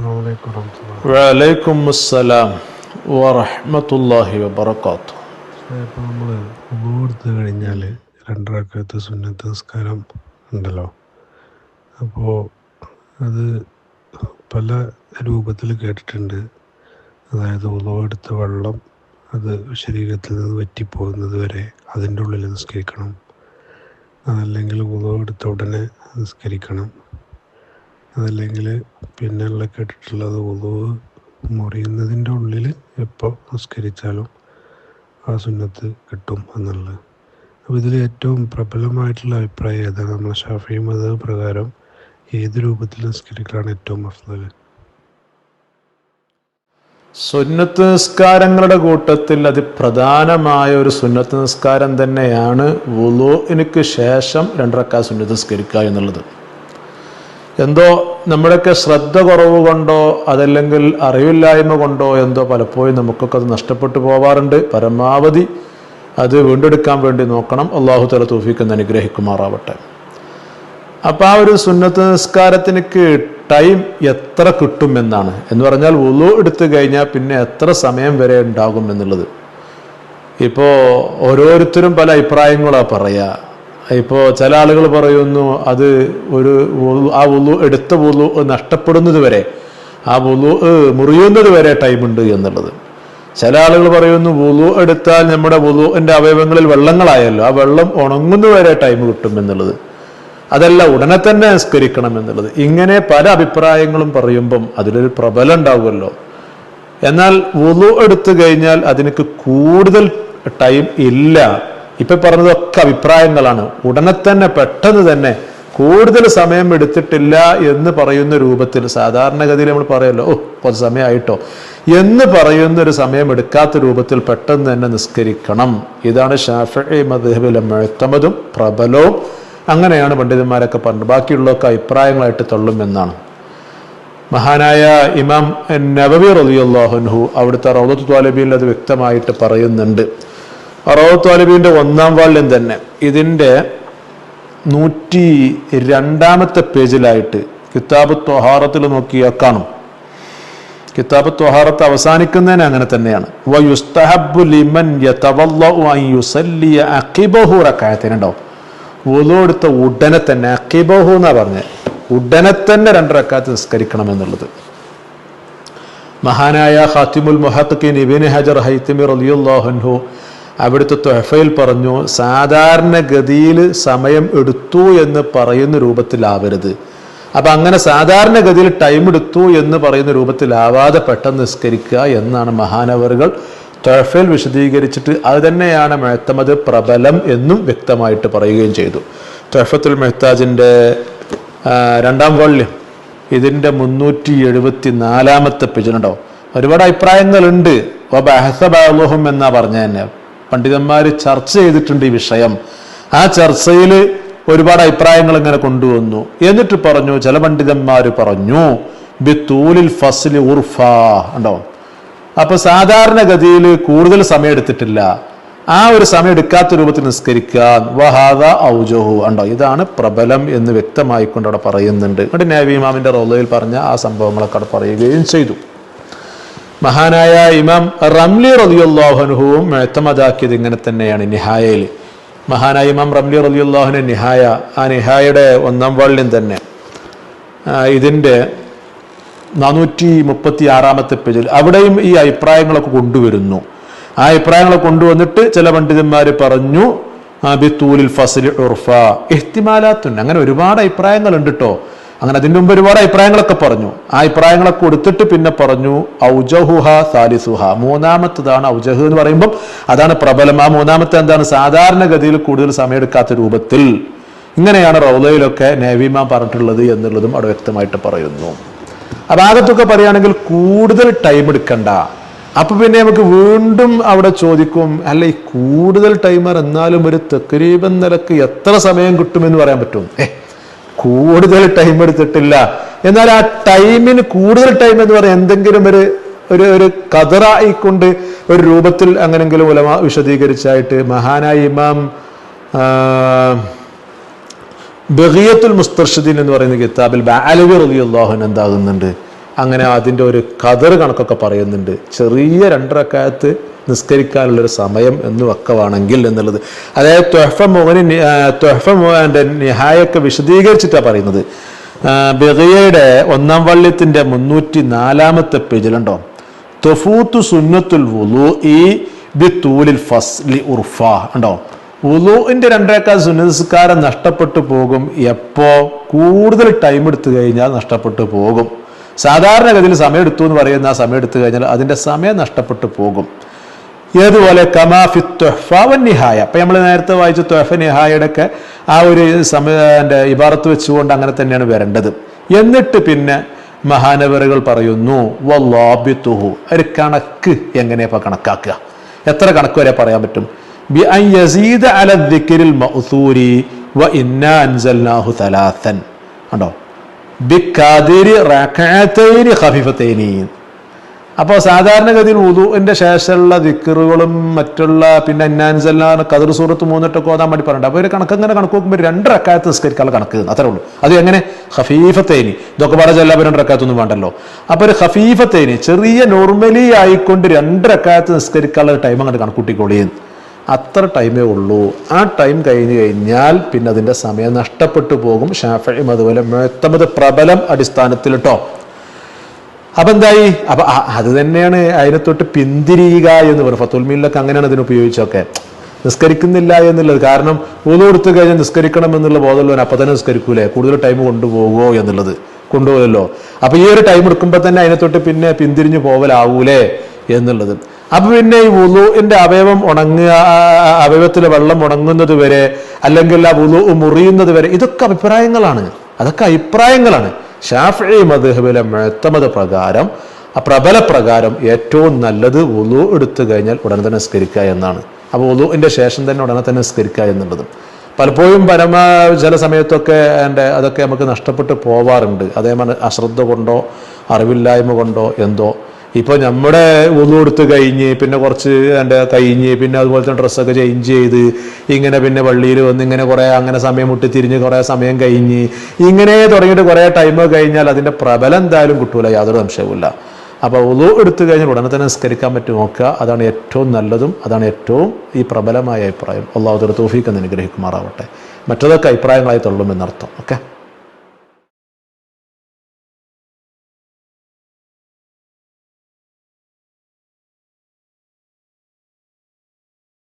വലൈക്കും അസ്സലാം വറഹ്മത്തുള്ളാഹി വബറകാത്തു. ഇപ്പോൾ നമ്മൾ ഉള്ളൂർത്ത് കഴിഞ്ഞാൽ രണ്ടരക്കത്ത് സുന്നത്ത് നിസ്കാരം ഉണ്ടല്ലോ. അപ്പോൾ അത് പല രൂപത്തിൽ കേട്ടിട്ടുണ്ട്. അതായത് ഉള്ളവെടുത്ത വെള്ളം അത് ശരീരത്തിൽ നിന്ന് വറ്റിപ്പോകുന്നത് വരെ അതിന്റെ ഉള്ളിൽ നിസ്കരിക്കണം. അതല്ലെങ്കിൽ ഉള്ളവെടുത്ത ഉടനെ നിസ്കരിക്കണം. അതല്ലെങ്കിൽ പിന്നെയുള്ള കേട്ടിട്ടുള്ളത് ഉളവ് മുറിയുന്നതിന്റെ ഉള്ളിൽ എപ്പോൾ നിസ്കരിച്ചാലും ആ സുന്നത്ത് കിട്ടും എന്നുള്ളത്. അപ്പോൾ ഇതിൽ ഏറ്റവും പ്രബലമായിട്ടുള്ള അഭിപ്രായം ഏതാണ്? നമ്മൾ ഷാഫി മത പ്രകാരം ഏത് രൂപത്തിൽ നിസ്കരിക്കലാണ് ഏറ്റവും അഫ്ദൽ സുന്നത്ത് നിസ്കാരങ്ങളുടെ കൂട്ടത്തിൽ അതിപ്രധാനമായ ഒരു സുന്നത്ത് നിസ്കാരം തന്നെയാണ് വുളുവിനിക്ക് ശേഷം രണ്ടരക്കാ സുന്നത്ത് നിസ്കരിക്കുക എന്നുള്ളത്. എന്തോ നമ്മുടെയൊക്കെ ശ്രദ്ധ കുറവ് കൊണ്ടോ അതല്ലെങ്കിൽ അറിവില്ലായ്മ കൊണ്ടോ എന്തോ പലപ്പോഴും നമുക്കൊക്കെ അത് നഷ്ടപ്പെട്ടു പോവാറുണ്ട്. പരമാവധി അത് വീണ്ടെടുക്കാൻ വേണ്ടി നോക്കണം. അള്ളാഹു തല തൂഫിക്ക് അനുഗ്രഹിക്കുമാറാവട്ടെ. അപ്പം ആ ഒരു സുന്നത്ത് നിസ്കാരത്തിന് ടൈം എത്ര കിട്ടും എന്നാണ്. എന്ന് പറഞ്ഞാൽ ഉളു എടുത്തു കഴിഞ്ഞാൽ പിന്നെ എത്ര സമയം വരെ ഉണ്ടാകും എന്നുള്ളത്. ഇപ്പോൾ ഓരോരുത്തരും പല അഭിപ്രായങ്ങളാണ് പറയുക ഇപ്പോൾ ചില ആളുകൾ പറയുന്നു അത് ഒരു ആ ഉളു എടുത്ത ഉളു നഷ്ടപ്പെടുന്നത് വരെ ആ ഉളു മുറിയുന്നത് വരെ ടൈമുണ്ട് എന്നുള്ളത്. ചില ആളുകൾ പറയുന്നു വുളു എടുത്താൽ നമ്മുടെ വുളുവിന്റെ അവയവങ്ങളിൽ വെള്ളങ്ങളായല്ലോ ആ വെള്ളം ഉണങ്ങുന്നവരെ ടൈം കിട്ടും എന്നുള്ളത്. അതല്ല ഉടനെ തന്നെ നിസ്കരിക്കണം എന്നുള്ളത്. ഇങ്ങനെ പല അഭിപ്രായങ്ങളും പറയുമ്പം അതിലൊരു പ്രബലം ഉണ്ടാവുമല്ലോ. എന്നാൽ വുളു എടുത്തു കഴിഞ്ഞാൽ അതിനക്ക് കൂടുതൽ ടൈം ഇല്ല. ഇപ്പൊ പറഞ്ഞതൊക്കെ അഭിപ്രായങ്ങളാണ്. ഉടനെ തന്നെ പെട്ടെന്ന് തന്നെ കൂടുതൽ സമയം എടുത്തിട്ടില്ല എന്ന് പറയുന്ന രൂപത്തിൽ സാധാരണഗതിയിൽ നമ്മൾ പറയല്ലോ ഓ കുറച്ച് സമയമായിട്ടോ. എന്ന് പറയുന്ന ഒരു സമയം എടുക്കാത്ത രൂപത്തിൽ പെട്ടെന്ന് തന്നെ നിസ്കരിക്കണം. ഇതാണ് ഷാഫി മദ്ഹബിലെ മെഴുത്തമതും പ്രബലവും. അങ്ങനെയാണ് പണ്ഡിതന്മാരൊക്കെ പറഞ്ഞത്. ബാക്കിയുള്ളതൊക്കെ അഭിപ്രായങ്ങളായിട്ട് തള്ളും എന്നാണ് മഹാനായ ഇമാം നബവി റലിയുല്ലാഹുൻഹു അവിടുത്തെ റൗദത്ത് ത്വാലബിയിൽ അത് വ്യക്തമായിട്ട് പറയുന്നുണ്ട്. റൗദത്ത് ത്വാലബീന്റെ ഒന്നാം വാള്യം തന്നെ. ഇതിന്റെ നൂറ്റി രണ്ടാമത്തെ പേജിലായിട്ട് കിതാബ് ത്വഹാറത്തിൽ നോക്കിയാൽ കാണും. കിതാബ് ത്വഹാറത്ത് അവസാനിക്കുന്നതിന് അങ്ങനെ തന്നെയാണ്. വുളു എടുത്ത ഉടനെ തന്നെ അഖിബഹു എന്നാ പറഞ്ഞത് ഉടനെ തന്നെ രണ്ട് റക്കാത്ത് നിസ്കരിക്കണം എന്നുള്ളത്. മഹാനായ ഖാത്തിമുൽ മുഹത്തഖീൻ ഇബിൻ ഹജർ ഹൈത്തിമിർ റളിയല്ലാഹു അവിടുത്തെ തൊഹഫയിൽ പറഞ്ഞു സാധാരണഗതിയിൽ സമയം എടുത്തു എന്ന് പറയുന്ന രൂപത്തിലാവരുത്. അപ്പം അങ്ങനെ സാധാരണഗതിയിൽ ടൈം എടുത്തു എന്ന് പറയുന്ന രൂപത്തിലാവാതെ പെട്ടെന്ന് നിസ്കരിക്കുക എന്നാണ് മഹാനവറുകൾ തൊഹഫയിൽ വിശദീകരിച്ചിട്ട് അത് തന്നെയാണ് മെഹത്തമത് പ്രബലം എന്നും വ്യക്തമായിട്ട് പറയുകയും ചെയ്തു. തൊഹഫത്തുൽ മെഹ്താജിന്റെ രണ്ടാം വോള്യം ഇതിന്റെ മുന്നൂറ്റി എഴുപത്തി നാലാമത്തെ പിജനുണ്ടോ ഒരുപാട് അഭിപ്രായങ്ങളുണ്ട്. എന്നാ പറഞ്ഞ തന്നെ. പണ്ഡിതന്മാർ ചർച്ച ചെയ്തിട്ടുണ്ട് ഈ വിഷയം. ആ ചർച്ചയിൽ ഒരുപാട് അഭിപ്രായങ്ങൾ ഇങ്ങനെ കൊണ്ടുവന്നു. എന്നിട്ട് പറഞ്ഞു ചില പണ്ഡിതന്മാർ പറഞ്ഞു ബിത്തൂലിൽ ഫസ്ലി ഉർഫ ഉണ്ടോ? അപ്പൊ സാധാരണഗതിയിൽ കൂടുതൽ സമയം എടുത്തിട്ടില്ല ആ ഒരു സമയം എടുക്കാത്ത രൂപത്തിൽ നിസ്കരിക്കാൻ വഹാദ ഔജോഹു ഉണ്ടോ? ഇതാണ് പ്രബലം എന്ന് വ്യക്തമായിക്കൊണ്ട് അവിടെ പറയുന്നുണ്ട്. എന്നിട്ട് നേവി ഇമാമിന്റെ റോലയിൽ പറഞ്ഞ ആ സംഭവങ്ങളൊക്കെ അവിടെ പറയുകയും ചെയ്തു. മഹാനായ ഇമാം റംലി റലിയുല്ലാഹുനുഹുവും മെത്തമതാക്കിയത് ഇങ്ങനെ തന്നെയാണ് നിഹായയിൽ. മഹാനായ ഇമാം റംലി റലിയുല്ലാഹുന് നിഹായ ആ നിഹായയുടെ ഒന്നാം വള്ളിയും തന്നെ. ഇതിന്റെ നാനൂറ്റി മുപ്പത്തി ആറാമത്തെ പേജിൽ അവിടെയും ഈ അഭിപ്രായങ്ങളൊക്കെ കൊണ്ടുവരുന്നു. ആ അഭിപ്രായങ്ങളെ കൊണ്ടുവന്നിട്ട് ചില പണ്ഡിതന്മാർ പറഞ്ഞു ബിത്തൂലിൽ ഉർഫ. ഇഹ്തിമാലാത്തുൻ. അങ്ങനെ ഒരുപാട് അഭിപ്രായങ്ങൾ ഉണ്ട് കേട്ടോ അങ്ങനെ അതിന്റെ മുമ്പ് ഒരുപാട് അഭിപ്രായങ്ങളൊക്കെ പറഞ്ഞു. ആ അഭിപ്രായങ്ങളൊക്കെ കൊടുത്തിട്ട് പിന്നെ പറഞ്ഞു ഔജഹുഹ സാലിസുഹ. മൂന്നാമത്തതാണ് ഔജഹ് എന്ന് പറയുമ്പം അതാണ് പ്രബലം. ആ മൂന്നാമത്തെ എന്താണ്? സാധാരണഗതിയിൽ കൂടുതൽ സമയമെടുക്കാത്ത രൂപത്തിൽ. ഇങ്ങനെയാണ് റൗലയിലൊക്കെ നേവിമാൻ പറഞ്ഞിട്ടുള്ളത് എന്നുള്ളതും അവിടെ വ്യക്തമായിട്ട് പറയുന്നു. ആ ഭാഗത്തൊക്കെ പറയുകയാണെങ്കിൽ കൂടുതൽ ടൈം എടുക്കണ്ട. അപ്പൊ പിന്നെ നമുക്ക് വീണ്ടും അവിടെ ചോദിക്കും അല്ല ഈ കൂടുതൽ ടൈമർ എന്നാലും ഒരു തെക്കരീപൻ നിലയ്ക്ക് എത്ര സമയം കിട്ടുമെന്ന് പറയാൻ പറ്റും? ഏ കൂടുതൽ ടൈം എടുത്തിട്ടില്ല. എന്നാൽ ആ ടൈമിന് കൂടുതൽ ടൈം എന്ന് പറയാൻ എന്തെങ്കിലും ഒരു ഒരു ഒരു കതറായിക്കൊണ്ട് ഒരു രൂപത്തിൽ അങ്ങനെങ്കിലും ഉലമ വിശദീകരിച്ചായിട്ട് മഹാനായ ഇമാം ബഹിയത്തുൽ മുസ്തർഷിദീൻ എന്ന് പറയുന്ന കിതാബിൽ ബാലവി അൻഹു എന്താകുന്നുണ്ട്? അങ്ങനെ അതിന്റെ ഒരു കതർ കണക്കൊക്കെ പറയുന്നുണ്ട്. ചെറിയ രണ്ടരക്കാലത്ത് നിസ്കരിക്കാനുള്ളൊരു സമയം എന്ന് വെക്കവാണെങ്കിൽ എന്നുള്ളത്. അതായത് ത്വഹഫ മോഹന് ത്വഹഫ മോഹന്റെ നിഹായൊക്കെ വിശദീകരിച്ചിട്ടാണ് പറയുന്നത്. ബിഗയുടെ ഒന്നാം വള്ളിത്തിന്റെ മുന്നൂറ്റി നാലാമത്തെ പേജിലുണ്ടോ? തൊഫൂത്തു സുന്നത്തുൽ വുലു ഈ ബി തൂലിൽ ഫസ്ലി ഉർഫ ഉണ്ടോ? വുലുവിന്റെ രണ്ടേക്കാൾ സുന്നസ്കാരം നഷ്ടപ്പെട്ടു പോകും. എപ്പോൾ കൂടുതൽ ടൈം എടുത്തു കഴിഞ്ഞാൽ നഷ്ടപ്പെട്ടു പോകും. സാധാരണഗതിയിൽ സമയം എടുത്തു എന്ന് പറയുന്ന ആ സമയം എടുത്തു കഴിഞ്ഞാൽ അതിന്റെ സമയം നഷ്ടപ്പെട്ടു പോകും. ഏതുപോലെ കമാഫി ത്വഹ്ഫാവൻ നിഹായ. അപ്പം നമ്മൾ നേരത്തെ വായിച്ച ത്വഹഫ നിഹായയുടെ ഒക്കെ ആ ഒരു സമയന്റെ ഇബാറത്ത് വെച്ചുകൊണ്ട് അങ്ങനെ തന്നെയാണ് വരേണ്ടത്. എന്നിട്ട് പിന്നെ മഹാനവറുകൾ പറയുന്നു വല്ലാബിത്തുഹു. ഒരു കണക്ക് എങ്ങനെയപ്പോൾ കണക്കാക്കുക? എത്ര കണക്ക് വരെ പറയാൻ പറ്റും? ബി ഐ യസീദ് അല മൗസൂരി വ ഇന്ന അൻസൽനാഹു തലാത്തൻ ഉണ്ടോ ബി ഖാദിരി റകഅത്തൈനി ഖഫീഫത്തൈനി അപ്പോൾ സാധാരണഗതിയിൽ ഉദുവിന്റെ ശേഷമുള്ള ദിക്കറുകളും മറ്റുള്ള പിന്നെ അന്നാൻസെല്ലാം കതിർ സൂറത്ത് മൂന്നിട്ടൊക്കെ ഓതാൻ വേണ്ടി പറഞ്ഞിട്ടുണ്ട്. അപ്പോൾ ഒരു കണക്ക് ഇങ്ങനെ കണക്ക് നോക്കുമ്പോൾ രണ്ട് റക്കാത്ത് നിസ്കരിക്കാനുള്ള കണക്ക് അത്രേ ഉള്ളൂ. അത് എങ്ങനെ? ഹഫീഫത്തേനി ഇതൊക്കെ പറഞ്ഞ ചെല്ലാൻ രണ്ട് റക്കാത്തൊന്നും വേണ്ടല്ലോ. അപ്പോൾ ഒരു ഹഫീഫത്തേനി ചെറിയ നോർമലി ആയിക്കൊണ്ട് രണ്ട് റക്കാത്ത് നിസ്കരിക്കാനുള്ള ടൈം അങ്ങോട്ട് കണക്കൂട്ടിക്കോളിയും അത്ര ടൈമേ ഉള്ളൂ. ആ ടൈം കഴിഞ്ഞ് കഴിഞ്ഞാൽ പിന്നെ അതിന്റെ സമയം നഷ്ടപ്പെട്ടു പോകും. ഷാഫയും അതുപോലെ മുഴത്തമത് പ്രബലം അടിസ്ഥാനത്തിൽ കേട്ടോ അപ്പൊ എന്തായി അപ്പൊ അത് തന്നെയാണ് അതിനെ തൊട്ട് പിന്തിരിയുക എന്ന് പറയും ഫത്തുൽമീനിലൊക്കെ അങ്ങനെയാണ് അതിന് ഉപയോഗിച്ചൊക്കെ നിസ്കരിക്കുന്നില്ല എന്നുള്ളത് കാരണം ഊന്ന് കൊടുത്തു കഴിഞ്ഞാൽ നിസ്കരിക്കണം എന്നുള്ള ബോധമുള്ളവൻ അപ്പൊ തന്നെ നിസ്കരിക്കൂലേ? കൂടുതൽ ടൈം കൊണ്ടുപോകുമോ എന്നുള്ളത്. കൊണ്ടുപോകല്ലോ അപ്പൊ ഈ ഒരു ടൈം എടുക്കുമ്പോൾ തന്നെ അതിനെ തൊട്ട് പിന്നെ പിന്തിരിഞ്ഞു പോവലാവൂലേ എന്നുള്ളത്. അപ്പൊ പിന്നെ ഈ വുളുവിന്റെ അവയവം ഉണങ്ങുക അവയവത്തിലെ വെള്ളം ഉണങ്ങുന്നത് വരെ അല്ലെങ്കിൽ ആ വുളു മുറിയുന്നത് വരെ ഇതൊക്കെ അഭിപ്രായങ്ങളാണ്. അതൊക്കെ അഭിപ്രായങ്ങളാണ്. ഷാഫി മധുഹബിലെ മേത്തമത് പ്രകാരം പ്രബല പ്രകാരം ഏറ്റവും നല്ലത് ഉലു എടുത്തു കഴിഞ്ഞാൽ ഉടനെ തന്നെ നിസ്കരിക്കുക എന്നാണ്. അപ്പോൾ ഉലുവിന്റെ ശേഷം തന്നെ ഉടനെ തന്നെ നിസ്കരിക്കുക എന്നുള്ളത്. പലപ്പോഴും പരമ ചില സമയത്തൊക്കെ എന്റെ അതൊക്കെ നമുക്ക് നഷ്ടപ്പെട്ട് പോവാറുണ്ട്. അതേമാതിരി അശ്രദ്ധ കൊണ്ടോ അറിവില്ലായ്മ കൊണ്ടോ എന്തോ. ഇപ്പോൾ നമ്മുടെ ഒന്നു കൊടുത്ത് കഴിഞ്ഞ് പിന്നെ കുറച്ച് എന്റെ കഴിഞ്ഞ് പിന്നെ അതുപോലെ തന്നെ ഡ്രസ്സൊക്കെ ചേഞ്ച് ചെയ്ത് ഇങ്ങനെ പിന്നെ പള്ളിയിൽ വന്ന് ഇങ്ങനെ കുറേ അങ്ങനെ സമയം മുട്ടി തിരിഞ്ഞ് കുറേ സമയം കഴിഞ്ഞ് ഇങ്ങനെ തുടങ്ങിയിട്ട് കുറേ ടൈം കഴിഞ്ഞാൽ അതിന്റെ പ്രബലം എന്തായാലും കിട്ടൂല യാതൊരു സംശയവുമില്ല. അപ്പോൾ ഒതു എടുത്തു കഴിഞ്ഞാൽ ഉടനെ തന്നെ നിസ്കരിക്കാൻ പറ്റും നോക്കുക. അതാണ് ഏറ്റവും നല്ലതും അതാണ് ഏറ്റവും ഈ പ്രബലമായ അഭിപ്രായം. അള്ളാഹുദർ തോഫീക്ക് എന്ന് അനുഗ്രഹിക്കുമാറാവട്ടെ. മറ്റതൊക്കെ അഭിപ്രായങ്ങളായി തള്ളുമെന്നർത്ഥം ഓക്കെ?